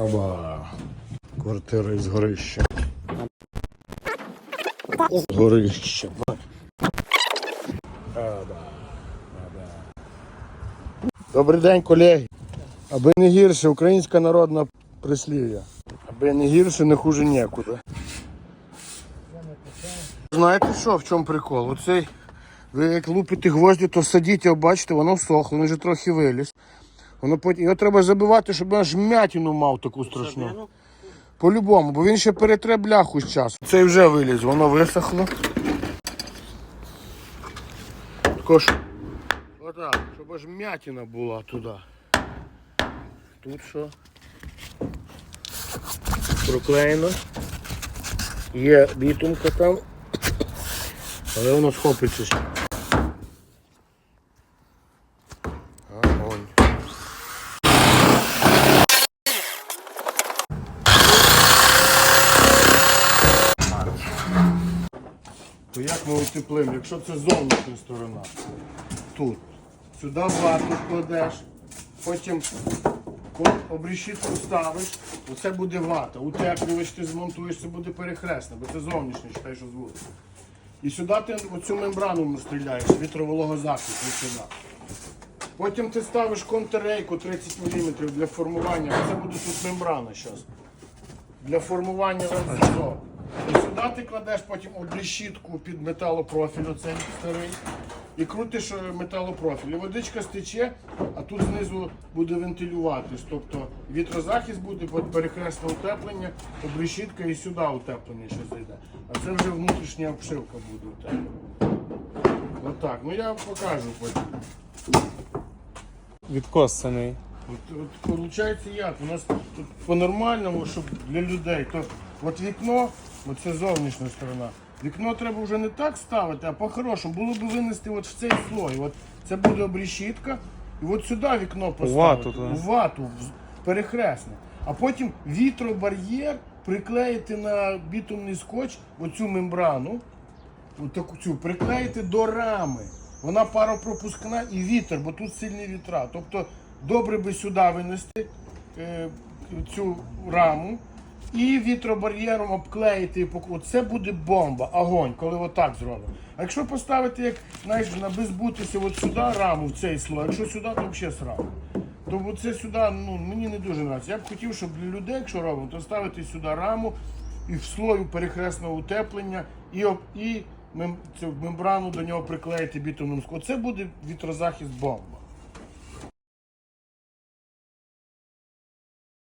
Оба. Квартира із горища. Оба. Оба. Добрий день, колеги. Аби не гірше, українська народна прислів'я. Аби не гірше, не хуже нікуди. Знаєте що, в чому прикол? Оцей, ви як лупите гвозді, то садіть, бачите, воно всохло, він вже трохи виліз. Воно потім, його треба забивати, щоб аж м'ятину мав таку страшну. По-любому, бо він ще перетре бляху з часу. Цей вже виліз, воно висохло. Також отак, щоб аж м'ятина була туди. Тут що? Проклеєно. Є бітумка там. Але воно схопиться ще. Огонь. То як ми утеплимо, якщо це зовнішня сторона? Тут. Сюди вату кладеш, потім обрішітку ставиш, оце буде вата. Утеплюєш, ти змонтуєш, це буде перехресне, бо це зовнішнє, читай, що з. І сюди ти оцю мембрану настріляєш, вітровологозахист і сюди. Потім ти ставиш контррейку 30 мм для формування. Це буде тут мембрана зараз. Для формування ланцюжок. Сюди ти кладеш потім обліщітку під металопрофіль, оцей старий. І крутиш е, металопрофіль. І водичка стече, а тут знизу буде вентилюватись. Тобто вітрозахист буде, під перехресне утеплення, обліщітка і сюди утеплення ще зайде. А це вже внутрішня обшивка буде утеплена. Отак. Ну я покажу потім. Відкосаний. От, от виходить як? У нас тут по-нормальному, щоб для людей, то от вікно, оце зовнішня сторона. Вікно треба вже не так ставити, а по-хорошому. Було б винести от в цей слой. От це буде обрішітка, і от сюди вікно поставити. вату, так. У вату, в- перехресне. А потім вітробар'єр приклеїти на бітумний скотч оцю мембрану, таку цю приклеїти до рами. Вона паропропускна і вітер, бо тут сильні вітра. Тобто добре би сюди винести е, цю раму і вітробар'єром обклеїти. Це буде бомба, огонь, коли отак зробимо. А якщо поставити, як знаєш, на безбутися от сюди раму в цей слой, якщо сюди, то взагалі сразу. Тобто це сюди ну, мені не дуже подобається. Я б хотів, щоб для людей, якщо робимо, то ставити сюди раму і в слою перехресного утеплення, і, і мем, цю мембрану до нього приклеїти бітумним склом. Це буде вітрозахист бомба.